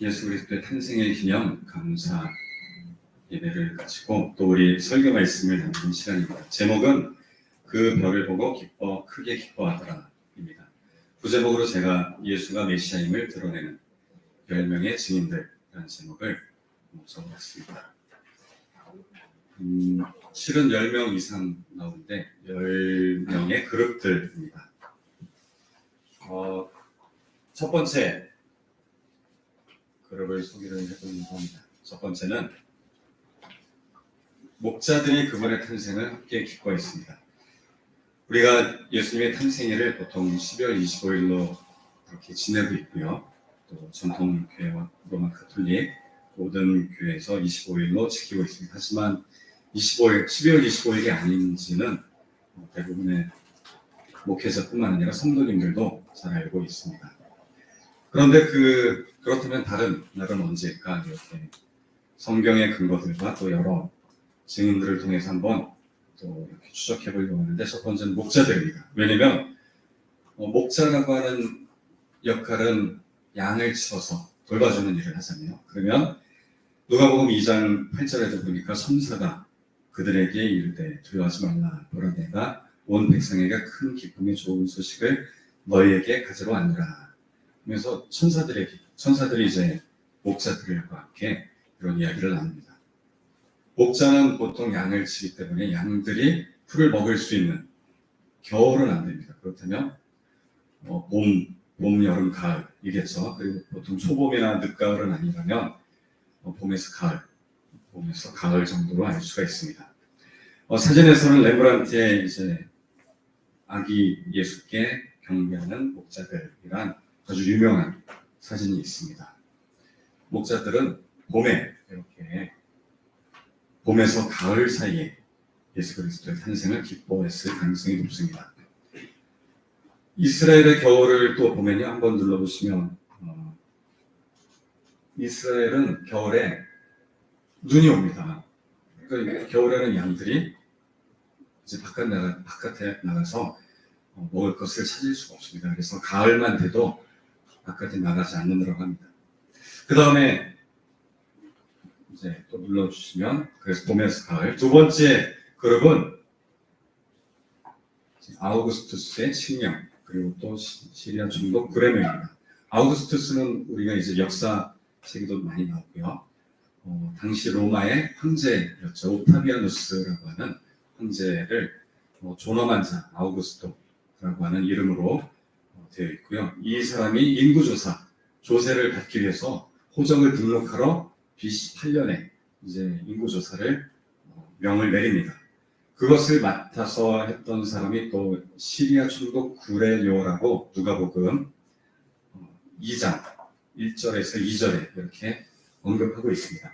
예수 그리스도의 탄생의 기념 감사 예배를 가지고 또 우리 설교 말씀을 나누는 시간입니다. 제목은 그 별을 보고 기뻐 크게 기뻐하더라입니다. 부제목으로 제가 예수가 메시아임을 드러내는 10명의 증인들이라는 제목을 적어봤습니다. 음, 실은 10명 이상 나오는데 10명의 그룹들입니다. 어, 첫 번째 그룹을 소개를 해보려고 합니다. 첫 번째는 목자들이 그분의 탄생을 함께 기뻐했습니다. 우리가 예수님의 탄생일을 보통 12월 25일로 그렇게 지내고 있고요. 또 전통 교회와 로마 카톨릭 모든 교회에서 25일로 지키고 있습니다. 하지만 25일, 12월 25일이 아닌지는 대부분의 목회자뿐만 아니라 성도님들도 잘 알고 있습니다. 그런데 그 그렇다면 다른 날은 언제일까 이렇게 성경의 근거들과 또 여러 증인들을 통해서 한번 또 이렇게 추적해 보려고 하는데 첫 번째는 목자들입니다. 왜냐면 어, 목자라고 하는 역할은 양을 치어서 돌봐주는 일을 하잖아요. 그러면 누가복음 2장 8절에도 보니까 선사가 그들에게 이르되 두려워하지 말라 보라 내가 온 백성에게 큰 기쁨이 좋은 소식을 너희에게 가지러 왔노라. 그래서 천사들에게 천사들이 이제 목자들과 함께 이런 이야기를 나눕니다. 목자는 보통 양을 치기 때문에 양들이 풀을 먹을 수 있는 겨울은 안 됩니다. 그렇다면 어, 봄, 봄, 여름, 가을 이겠죠. 그리고 보통 초봄이나 늦가을은 아니라면 어, 봄에서 가을, 봄에서 가을 정도로 알 수가 있습니다. 어, 사진에서는 레브란트의 이제 아기 예수께 경배하는 목자들이란 아주 유명한 사진이 있습니다. 목자들은 봄에 이렇게 봄에서 가을 사이에 예수 그리스도의 탄생을 기뻐했을 가능성이 높습니다. 이스라엘의 겨울을 또 보면요 한번 눌러보시면 어, 이스라엘은 겨울에 눈이 옵니다. 그러니까 겨울에는 양들이 이제 바깥 나가 바깥에 나가서 어, 먹을 것을 찾을 수가 없습니다. 그래서 가을만 돼도 바깥에 나가지 않는다고 합니다. 그 다음에 이제 또 눌러주시면 그래서 봄에서 가을 두 번째 그룹은 아우구스투스의 칙령 그리고 또 시- 시리아 중독 그레메입니다. 아우구스투스는 우리가 이제 역사 책에도 많이 나오고요. 어, 당시 로마의 황제였죠. 오타비아누스라고 하는 황제를 어, 존엄한 자 아우구스토라고 하는 이름으로 어, 되어 있고요. 이 사람이 인구조사 조세를 받기 위해서 호정을 등록하러 BC 8년에 이제 인구조사를 어, 명을 내립니다. 그것을 맡아서 했던 사람이 또 시리아 총독 구레뇨라고 누가복음 어, 2장 1절에서 2절에 이렇게 언급하고 있습니다.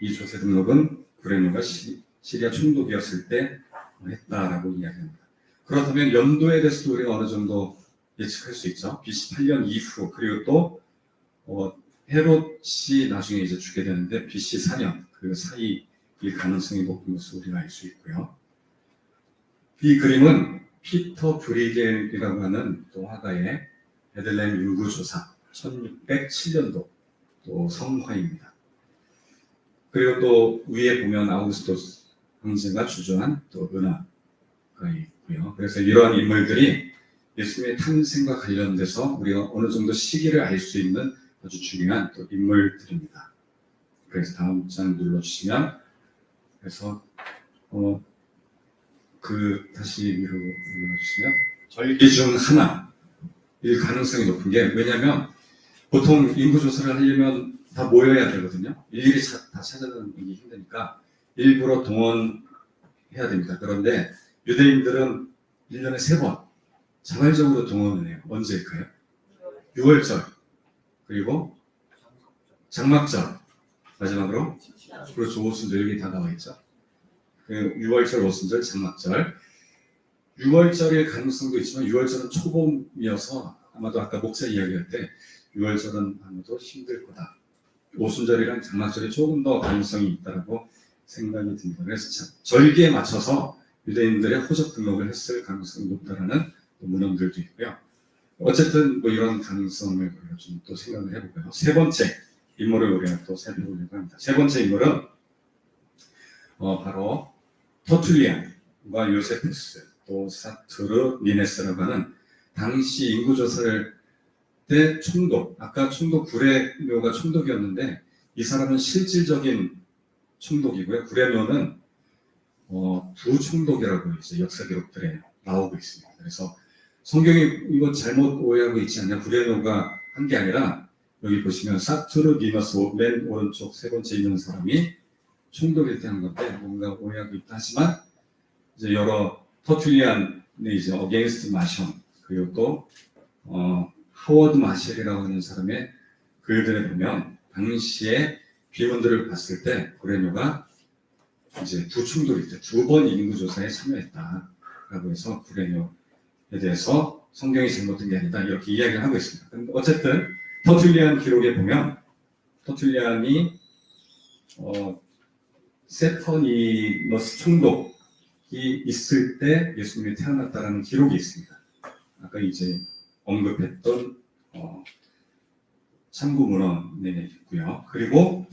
이 조세 등록은 구레뇨가 시, 시리아 총독이었을 때 했다라고 이야기합니다. 그렇다면 연도에 대해서도 우리가 어느 정도 예측할 수 있죠. BC 8년 이후 그리고 또 어, 헤롯이 나중에 이제 죽게 되는데 BC 4년 그 사이일 가능성이 높은 것을 우리가 알 수 있고요. 이 그림은 피터 브리겔이라고 하는 또 화가의 베들레헴 인구조사 1607년도 또 성화입니다. 그리고 또 위에 보면 아우구스토스 황제가 주저한 또 은하가 있고요. 그래서 이러한 인물들이 예수님의 탄생과 관련돼서 우리가 어느 정도 시기를 알 수 있는 아주 중요한 또 인물들입니다. 그래서 다음 장 눌러주시면 그래서 어, 그 다시 위로 눌러주시면 절기 중 하나 일 가능성이 높은 게 왜냐하면 보통 인구 조사를 하려면 다 모여야 되거든요. 일일이 차- 다 찾아다니기 힘드니까 일부러 동원해야 됩니다. 그런데 유대인들은 1년에 세번 자발적으로 동원을 해요. 언제일까요? 6월절 그리고 장막절 마지막으로 그렇죠 오순절 여기 다 나와 있죠. 그 6월절 오순절 장막절 6월절일 가능성도 있지만 6월절은 초봄이어서 아마도 아까 목사 이야기할 때 6월절은 아마도 힘들 거다. 오순절이랑 장막절이 조금 더 가능성이 있다라고 생각이 듭니다. 그래서 자- 절기에 맞춰서 유대인들의 호적 등록을 했을 가능성이 높다라는 또 문헌들도 있고요. 어쨌든 뭐 이런 가능성을 우리가 좀 또 생각을 해보고요. 세 번째 인물을 우리가 또 살펴보려고 합니다. 세 번째 인물은 어, 바로 터툴리안과 요세푸스 또 사투르 미네스라고 하는 당시 인구 조사를 때 총독 아까 총독 구레묘가 총독이었는데 이 사람은 실질적인 총독이고요. 구레묘는 어, 부총독이라고 이제 역사 기록들에 나오고 있습니다. 그래서 성경이 이거 잘못 오해하고 있지 않냐? 구레노가 한 게 아니라 여기 보시면 사투르 미너스 맨 오른쪽 세 번째 있는 사람이 총독일 때 한 건데 뭔가 오해하고 있다 하지만 이제 여러 터툴리안의 이제 어게인스트 마션 그리고 또 어, 하워드 마셸이라고 하는 사람의 글들을 보면 당시에 비문들을 봤을 때 구레노가 이제 두번 인구조사에 참여했다라고 해서 구레노에 대해서 성경이 잘못된 게 아니다 이렇게 이야기를 하고 있습니다. 어쨌든 터툴리안 기록에 보면 터툴리안이 어, 세터니너스 총독이 있을 때 예수님이 태어났다라는 기록이 있습니다. 아까 이제 언급했던 어, 참고 문헌에 있고요. 그리고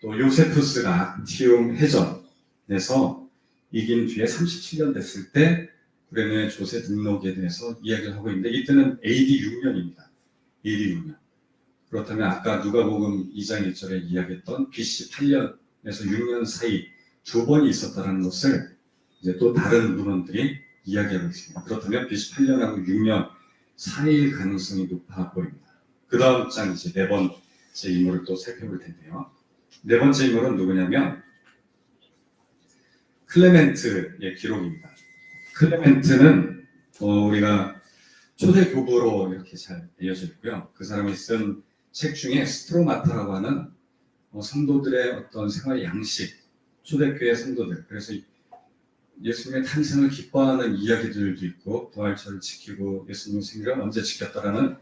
또 요세푸스가 티움 해전에서 이긴 뒤에 37년 됐을 때 구레노의 조세 등록에 대해서 이야기를 하고 있는데 이때는 AD 6년입니다. AD 6년. 그렇다면 아까 누가복음 2장 1절에 이야기했던 BC 8년에서 6년 사이 두 번이 있었다는 것을 이제 또 다른 문헌들이 이야기하고 있습니다. 그렇다면 BC 8년하고 6년 사이일 가능성이 높아 보입니다. 그 다음 장 이제 네 번째 인물을 또 살펴볼 텐데요. 네 번째 인물은 누구냐면 클레멘트의 기록입니다. 클레멘트는 어, 우리가 초대 교부로 이렇게 잘 알려져 있고요. 그 사람이 쓴 책 중에 스트로마타라고 하는 어, 성도들의 어떤 생활 양식, 초대교회 성도들. 그래서 이- 예수님의 탄생을 기뻐하는 이야기들도 있고 부활절을 지키고 예수님 생일을 언제 지켰다라는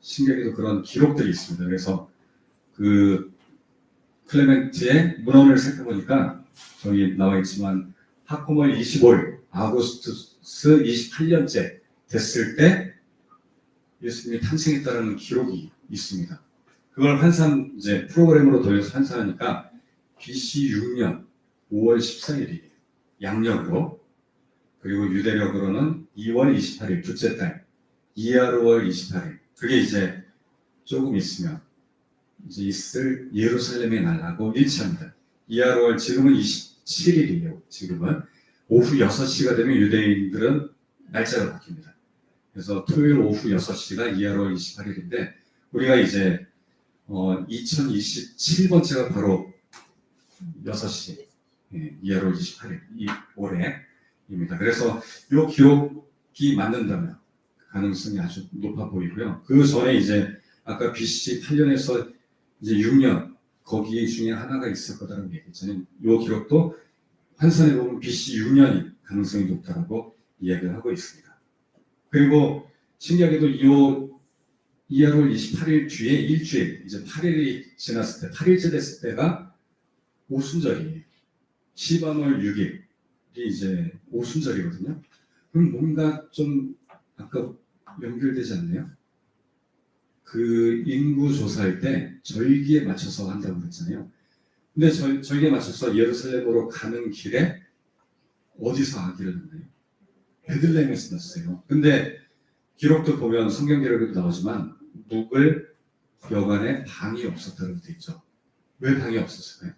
신경에도 그런 기록들이 있습니다. 그래서 그 클레멘트의 문헌을 살펴보니까 저기 나와 있지만 하코멀 25일 아우구스투스 28년째 됐을 때 예수님이 탄생했다는 기록이 있습니다. 그걸 환산 이제 프로그램으로 돌려서 환산하니까 BC 6년 5월 14일이에요. 양력으로 그리고 유대력으로는 2월 28일 둘째 달 이하르월 28일 그게 이제 조금 있으면 이제 있을 예루살렘의 날하고 일치합니다. 이하르월 지금은 27일이에요. 지금은 오후 6시가 되면 유대인들은 날짜가 바뀝니다. 그래서 토요일 오후 6시가 2월 28일인데 우리가 이제 어, 2027번째가 바로 6시 예, 2월 28일 이 올해입니다. 그래서 이 기록이 맞는다면 가능성이 아주 높아 보이고요. 그 전에 이제 아까 BC 8년에서 이제 6년 거기 중에 하나가 있을 거다라고 얘기했잖아요. 이 기록도 환산해 보면 BC 6년이 가능성이 높다라고 이야기를 하고 있습니다. 그리고 신기하게도 이 2월 28일 뒤에 일주일, 이제 8일이 지났을 때, 8일째 됐을 때가 오순절이에요. 시반월 6일이 이제 오순절이거든요. 그럼 뭔가 좀 아까 연결되지 않나요? 그 인구 조사할 때 절기에 맞춰서 한다고 그랬잖아요. 근데 절, 절기에 맞춰서 예루살렘으로 가는 길에 어디서 아기를 낳나요? 베들레헴에서 낳았어요. 근데 기록도 보면 성경 기록에도 나오지만 묵을 여관에 방이 없었다고 돼 있죠. 왜 방이 없었을까요?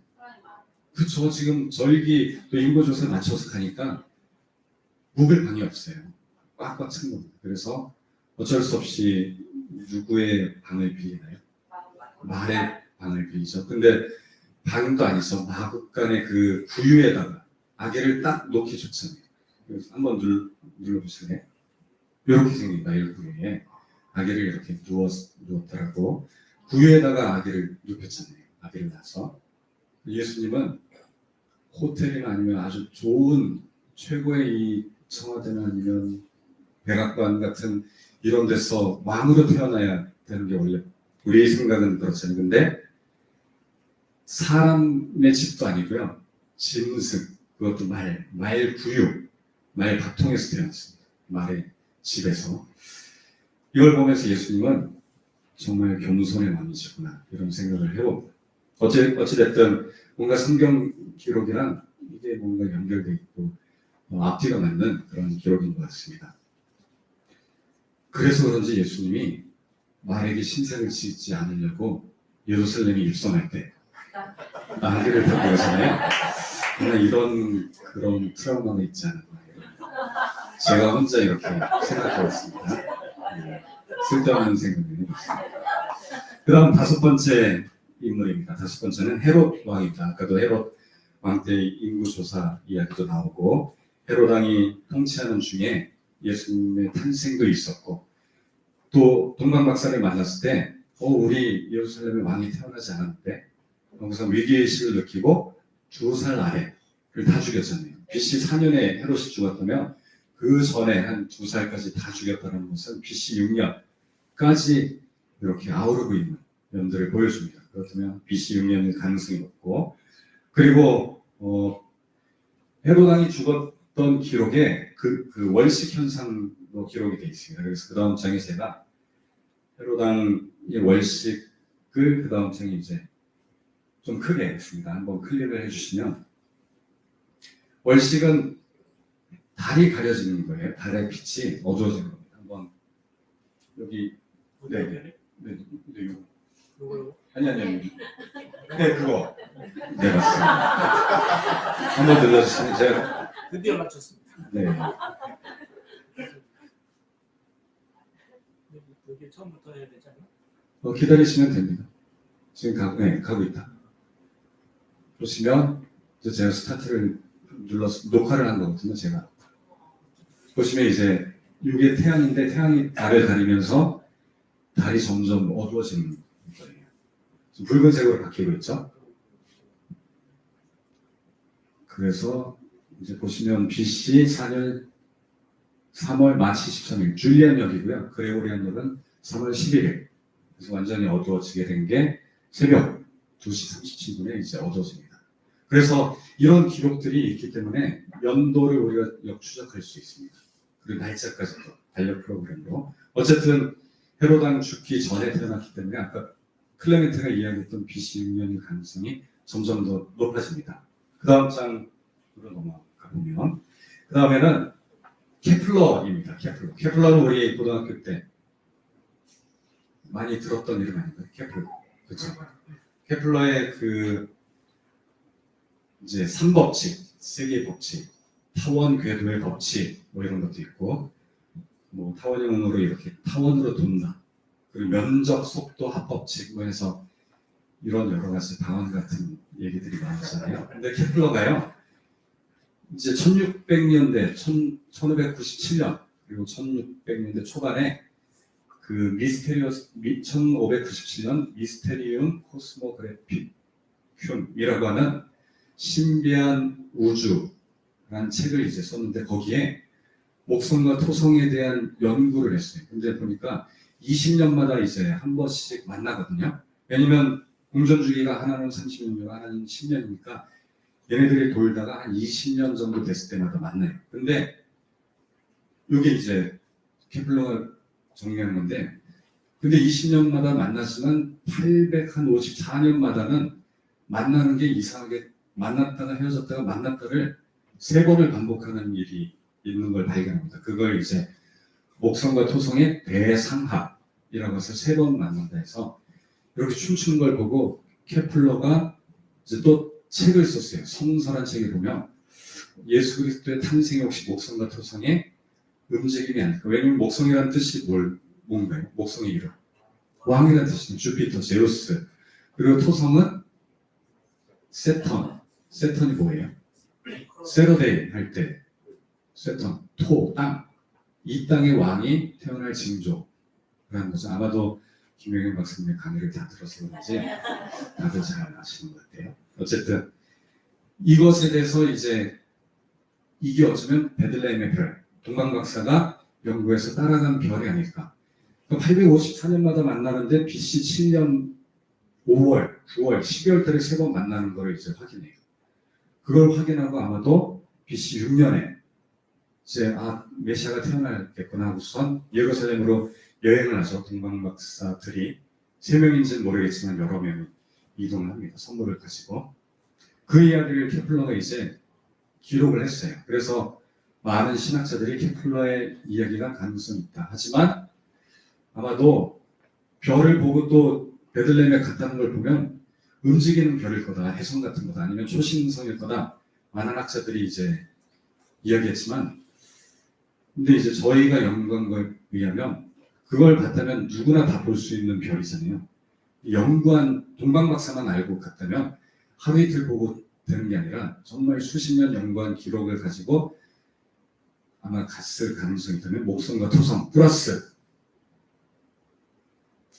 그쵸 지금 절기 또 인구조사 맞춰서 가니까 묵을 방이 없어요. 꽉꽉 찬 겁니다. 그래서 어쩔 수 없이 누구의 방을 빌리나요? 말의 방을 빌리죠. 근데 방도 아니죠. 마국간의 그 구유에다가 아기를 딱 놓기 좋잖아요. 그래서 한번 눌, 눌러보실래요? 이렇게 생긴 나일 구유에 아기를 이렇게 누웠, 누웠더라고. 구유에다가 아기를 눕혔잖아요. 아기를 낳아서. 예수님은 호텔이나 아니면 아주 좋은 최고의 이 청와대나 아니면 백악관 같은 이런 데서 왕으로 태어나야 되는 게 원래 우리의 생각은 그렇잖아요. 근데 사람의 집도 아니고요. 짐승, 그것도 말, 말 구유, 말 밥통에서 태어났습니다. 말의 집에서. 이걸 보면서 예수님은 정말 겸손의 왕이시구나 이런 생각을 해봅니다. 어찌 어찌됐든 뭔가 성경 기록이랑 이게 뭔가 연결돼 있고 어, 앞뒤가 맞는 그런 기록인 것 같습니다. 그래서 그런지 예수님이 말에게 신세를 지지 않으려고 예루살렘에 입성할 때 나귀를 타고 가잖아요. 그냥 이런 그런 트라우마가 있지 않은 거예요. 제가 혼자 이렇게 생각해봤습니다. 네, 쓸데없는 생각을. 그 다음 다섯 번째 인물입니다. 다섯 번째는 헤롯 왕입니다. 아까도 헤롯 왕 때 인구조사 이야기도 나오고 헤롯 왕이 통치하는 중에 예수님의 탄생도 있었고 또 동방 박사를 만났을 때 어, 우리 예루살렘에 왕이 태어나지 않았는 데 거기서 위기의식을 느끼고 두살 아래를 다 죽였잖아요. BC 4년에 헤롯이 죽었다면 그 전에 한 두 살까지 다 죽였다는 것은 BC 6년까지 이렇게 아우르고 있는 면들을 보여줍니다. 그렇다면 BC 6년의 가능성이 높고 그리고 어, 헤롯 왕이 죽었던 기록에 그, 그 월식 현상도 기록이 되어 있습니다. 그래서 그 다음 장에 제가 헤롯 왕의 월식을 그 다음 장에 이제 좀 크게 했습니다. 한번 클릭을 해주시면 월식은 달이 가려지는 거예요. 달의 빛이 어두워지는 겁니다. 한번 여기 네, 네, 네, 네, 이거 요거 아니 아니 아니 네 그거 네 맞습니다. 한번 눌러주시면 제가 드디어 맞췄습니다. 네 여기, 여기 처음부터 해야 되잖아요. 어, 기다리시면 됩니다. 지금 가고 네 가고 있다. 보시면 이제 제가 스타트를 눌러서 녹화를 한 거거든요. 제가 보시면 이제 이게 태양인데 태양이 달을 가리면서 달이 점점 어두워지는 거예요. 붉은색으로 바뀌고 있죠. 그래서 이제 보시면 BC 4년 3월 마치 13일 줄리안 역이고요. 그레고리안 역은 3월 11일. 그래서 완전히 어두워지게 된 게 새벽 2시 37분에 이제 어두워집니다. 그래서 이런 기록들이 있기 때문에 연도를 우리가 역 추적할 수 있습니다. 그리고 날짜까지도 달력 프로그램으로. 어쨌든 헤로당 죽기 전에 태어났기 때문에 아까 클레멘트가 이야기했던 BC 6년의 가능성이 점점 더 높아집니다. 그 다음 장으로 넘어가 보면 그 다음에는 케플러입니다. 케플러. 케플러는 우리 고등학교 때 많이 들었던 이름 아닌가요? 케플러. 그렇죠. 케플러의 그 이제 삼법칙, 세계의 법칙, 타원 궤도의 법칙 뭐 이런 것도 있고 뭐 타원형으로 이렇게 타원으로 돈다. 그리고 면적 속도 합법칙 뭐 해서 이런 여러 가지 방언 같은 얘기들이 나오잖아요. 근데 케플러가요. 이제 1600년대, 1597년 그리고 1600년대 초반에 그 미스테리어스 1597년 미스테리움 코스모그래피쿰이라고 하는 신비한 우주라는 책을 이제 썼는데 거기에 목성과 토성에 대한 연구를 했어요. 근데 보니까 20년마다 이제 한 번씩 만나거든요. 왜냐면 공전 주기가 하나는 30년, 하나는 10년이니까 얘네들이 돌다가 한 20년 정도 됐을 때마다 만나요. 근데 이게 이제 케플러가 정리하는 건데 근데 20년마다 만났지만 854년마다는 만나는 게 이상하게 만났다가 헤어졌다가 만났다를 세 번을 반복하는 일이 있는 걸 발견합니다. 그걸 이제 목성과 토성의 대상합이라고 해서 세 번 만난다 해서 이렇게 춤추는 걸 보고 케플러가 이제 또 책을 썼어요. 성설한 책에 보면 예수 그리스도의 탄생이 혹시 목성과 토성의 움직임이 아닐까. 왜냐면 목성이라는 뜻이 뭘, 뭔가요? 목성의 이름. 왕이라는 뜻이는 주피터, 제우스. 그리고 토성은 세턴. 세턴이 뭐예요? 세러데이 할 때. 세턴. 토, 땅. 이 땅의 왕이 태어날 징조라는 거죠. 아마도 김영현 박사님의 강의를 다 들어서 그런지 다들 잘 아시는 것 같아요. 어쨌든 이것에 대해서 이제 이게 어쩌면 베들레헴의 별, 동방 박사가 연구해서 따라간 별이 아닐까. 854년마다 만나는데 BC 7년 5월, 9월, 12월 달에 세 번 만나는 걸 이제 확인해요. 그걸 확인하고 아마도 BC 6년에 이제 아 메시아가 태어나겠구나 하고선 예루살렘으로 여행을 하죠. 동방 박사들이 세 명인지는 모르겠지만 여러 명이 이동을 합니다. 선물을 가지고 그 이야기를 케플러가 이제 기록을 했어요. 그래서 많은 신학자들이 케플러의 이야기가 가능성이 있다. 하지만 아마도 별을 보고 또 베들레헴에 갔다는 걸 보면 움직이는 별일 거다, 해성 같은 거다, 아니면 초신성일 거다. 많은 학자들이 이제 이야기했지만, 근데 이제 저희가 연구한 거에 의하면 그걸 봤다면 누구나 다 볼 수 있는 별이잖아요. 연구한 동방박사만 알고 갔다면 하루 이틀 보고 되는 게 아니라 정말 수십 년 연구한 기록을 가지고 아마 갔을 가능성이 있다면 목성과 토성 플러스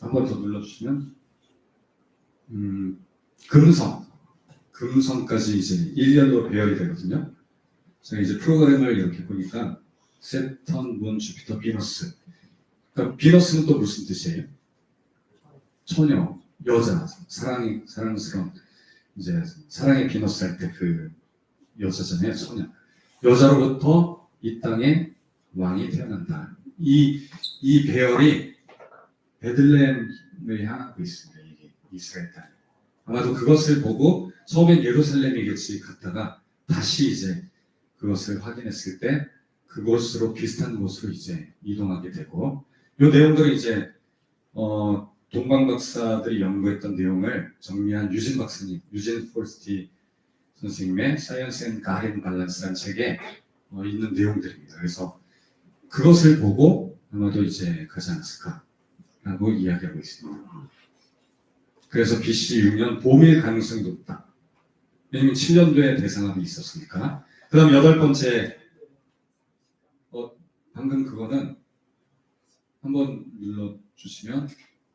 한 번 더 눌러주시면 음, 금성 금성까지 이제 1년으로 배열이 되거든요. 제가 이제 프로그램을 이렇게 보니까 세턴, 문, 주피터, 비너스 그러니까 비너스는 또 무슨 뜻이에요? 처녀, 여자, 사랑이 사랑스러운 이제 사랑의 비너스 할 때 그 여자잖아요, 처녀. 여자로부터 이 땅에 왕이 태어난다. 이, 이 배열이 베들레헴을 향하고 있습니다. 이게 이스라엘 땅. 아마도 그것을 보고 처음엔 예루살렘이겠지 갔다가 다시 이제 그것을 확인했을 때 그곳으로 비슷한 곳으로 이제 이동하게 되고 이 내용들이 이제 어, 동방 박사들이 연구했던 내용을 정리한 유진 박사님, 유진 폴스티 선생님의 사이언스 앤 가린 밸런스라는 책에 어, 있는 내용들입니다. 그래서 그것을 보고 아마도 이제 가지 않았을까라고 이야기하고 있습니다. 그래서 BC 6년 봄일 가능성이 높다. 왜냐면 7년도에 대상함이 있었으니까. 그 다음 여덟 번째, 어, 방금 그거는 한번 눌러주시면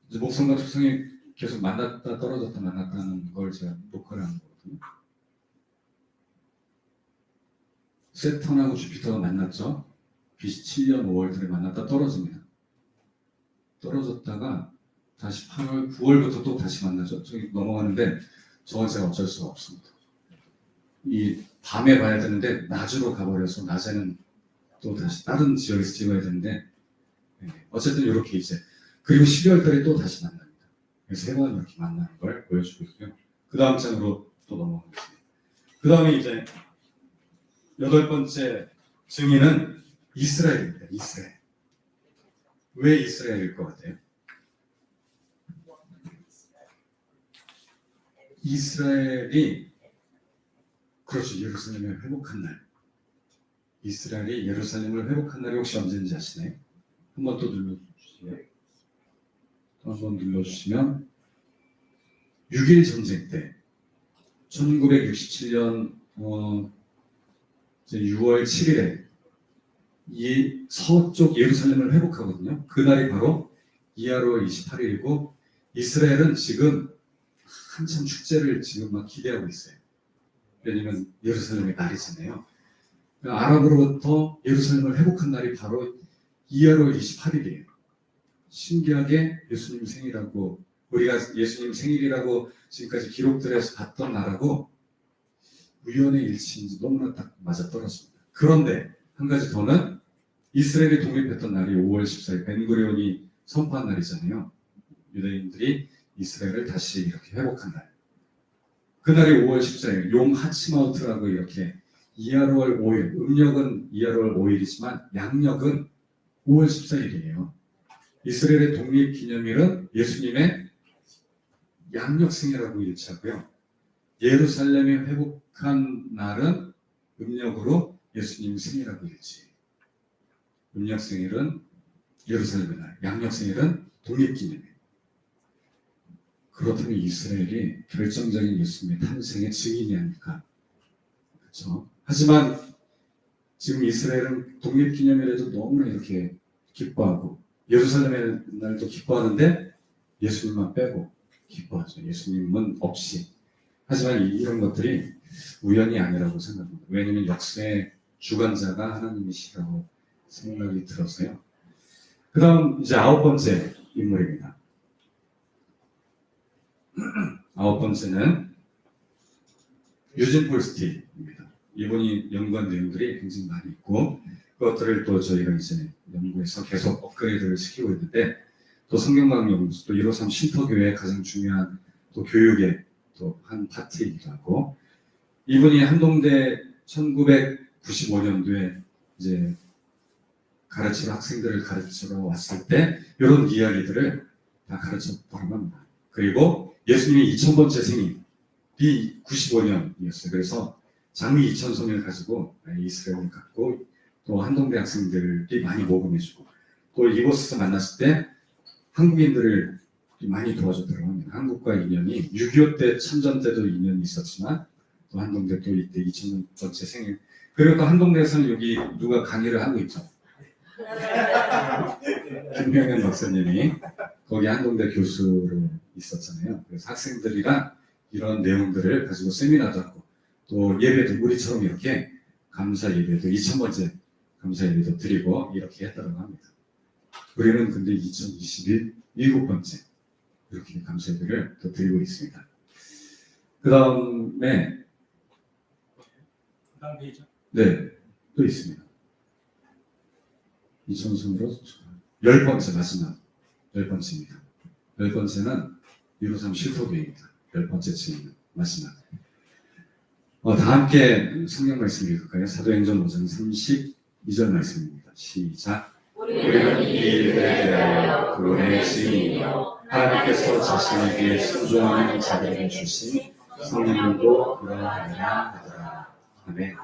이제 목성과 토성이 계속 만났다 떨어졌다 만났다는 걸 제가 녹화를 한 거거든요. 세턴하고 주피터가 만났죠. BC 7년 5월달에 만났다 떨어집니다. 떨어졌다가 다시 8월, 9월부터 또 다시 만나죠. 저기 넘어가는데 저건 제가 어쩔 수가 없습니다. 이 밤에 봐야 되는데 낮으로 가버려서 낮에는 또 다시 다른 지역에서 찍어야 되는데 네, 어쨌든 이렇게 이제 그리고 12월 달에 또 다시 만납니다. 세번 이렇게 만나는 걸 보여주고 있고요. 그 다음 장으로 또 넘어가겠습니다. 그 다음에 이제 여덟 번째 증인은 이스라엘입니다. 이스라엘. 왜 이스라엘일 것 같아요? 이스라엘이 그렇죠. 예루살렘을 회복한 날. 이스라엘이 예루살렘을 회복한 날이 혹시 언제인지 아시나요? 한 번 또 눌러주시면 또한번 눌러주시면 6일 전쟁 때 1967년 어, 이제 6월 7일에 이 서쪽 예루살렘을 회복하거든요. 그날이 바로 이하로 28일이고 이스라엘은 지금 한참 축제를 지금 막 기대하고 있어요. 왜냐면 예루살렘의 날이잖아요. 그러니까 아랍으로부터 예루살렘을 회복한 날이 바로 2월 28일이에요. 신기하게 예수님 생일하고 우리가 예수님 생일이라고 지금까지 기록들에서 봤던 날하고 우연의 일치인지 너무나 딱 맞아 떨어집니다. 그런데 한 가지 더는 이스라엘이 독립했던 날이 5월 14일 벤구리온이 선포한 날이잖아요. 유대인들이 이스라엘을 다시 이렇게 회복한 날. 그날이 5월 14일 용 하치마우트라고 이렇게 이하로월 5일, 음력은 이하로월 5일이지만 양력은 5월 14일이에요. 이스라엘의 독립 기념일은 예수님의 양력 생일하고 일치하고요. 예루살렘이 회복한 날은 음력으로 예수님 생일하고 일치. 음력 생일은 예루살렘의 날, 양력 생일은 독립 기념일. 그렇다면 이스라엘이 결정적인 예수님의 탄생의 증인이 아닐까. 그렇죠? 하지만 지금 이스라엘은 독립기념일에도 너무나 이렇게 기뻐하고 예루살렘의 날도 기뻐하는데 예수님만 빼고 기뻐하죠. 예수님은 없이. 하지만 이- 이런 것들이 우연이 아니라고 생각합니다. 왜냐하면 역사의 주관자가 하나님이시라고 생각이 들어서요. 그 다음 이제 아홉 번째 인물입니다. 아홉 번째는 유진 폴스티입니다. 이분이 연구한 내용들이 굉장히 많이 있고 그것들을 또 저희가 이제 연구해서 계속 업그레이드를 시키고 있는데 또 성경강연구소, 또 153 쉼터교회의 가장 중요한 또 교육의 또 한 파트이기도 하고 이분이 한동대 1995년도에 이제 가르치러 학생들을 가르치러 왔을 때 이런 이야기들을 다 가르쳤다고 합니다. 그리고 예수님의 2000번째 생일이 95년이었어요. 그래서 장미 2000송을 가지고 이스라엘을 갔고 또 한동대 학생들이 많이 모금해주고 또 이곳에서 만났을 때 한국인들을 많이 도와줬다고 합니다. 한국과 인연이 6.25 때 참전 때도 인연이 있었지만 또 한동대 또 이때 2000번째 생일 그리고 또 한동대에서는 여기 누가 강의를 하고 있죠. 김명현 박사님이 거기 한동대 교수로 있었잖아요. 그래서 학생들이랑 이런 내용들을 가지고 세미나도 하고 또 예배도 우리처럼 이렇게 감사 예배도 2000번째 감사 예배도 드리고 이렇게 했다고 합니다. 우리는 근데 2021 일곱 번째 이렇게 감사 예배를 또 드리고 있습니다. 그 다음에 다음 페이지. 네, 또 있습니다. 이천순으로 열 번째 마지막 열 번째입니다. 열 번째는 153 실토교입니다. 열 번째 층입니다. 마지막. 어, 다 함께 성경 말씀 읽을까요? 사도행전 5장 32절 말씀입니다. 시작. 우리는 이 일에 대하여 그분의 증인이요 하나님께서 자신에게 순종하는 자들에게 주신 성령도 그러하니라 하더라. 아멘.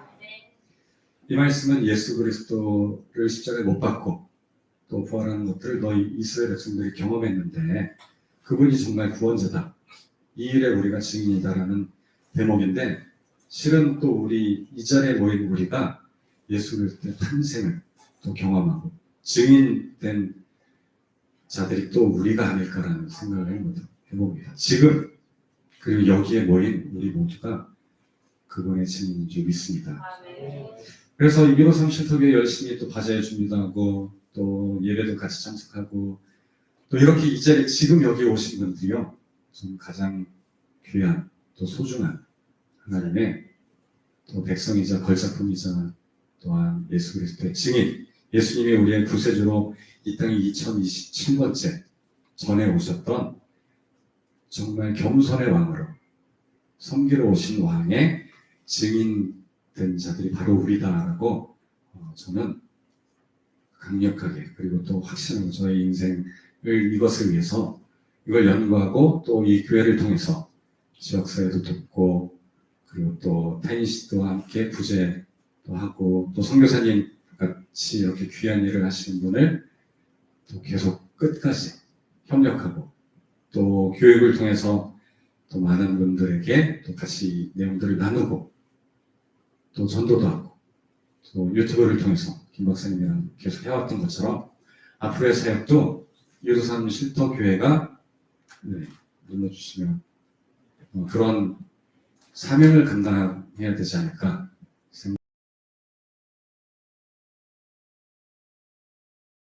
이 말씀은 예수 그리스도를 십자가에 못 박고 또 부활하는 것들을 너희 이스라엘 백성들이 경험했는데 그분이 정말 구원자다. 이 일에 우리가 증인이다라는 대목인데 실은 또 우리 이 자리에 모인 우리가 예수 그리스도의 탄생을 또 경험하고 증인된 자들이 또 우리가 아닐까라는 생각을 해봅니다. 지금 그리고 여기에 모인 우리 모두가 그분의 증인인 줄 믿습니다. 그래서 153 쉼터교회 열심히 또 바자회 준비도 하고 또 예배도 같이 참석하고 또 이렇게 이 자리에 지금 여기 오신 분들이요. 좀 가장 귀한 또 소중한 하나님의 또 백성이자 걸작품이자 또한 예수 그리스도의 증인 예수님이 우리의 구세주로 이 땅에 2027번째 전에 오셨던 정말 겸손의 왕으로 섬기러 오신 왕의 증인된 자들이 바로 우리다라고 어, 저는 강력하게 그리고 또 확신하고 저의 인생을 이것을 위해서 이걸 연구하고 또 이 교회를 통해서 지역사회도 돕고 그리고 또 테니스도 함께 부재도 하고 또 선교사님 같이 이렇게 귀한 일을 하시는 분을 또 계속 끝까지 협력하고 또 교육을 통해서 또 많은 분들에게 또 같이 이 내용들을 나누고 또 전도도 하고 또 유튜브를 통해서 김 박사님이랑 계속 해왔던 것처럼 앞으로의 사역도 유도산 실터 교회가 네, 눌러주시면 어, 그런 사명을 감당해야 되지 않을까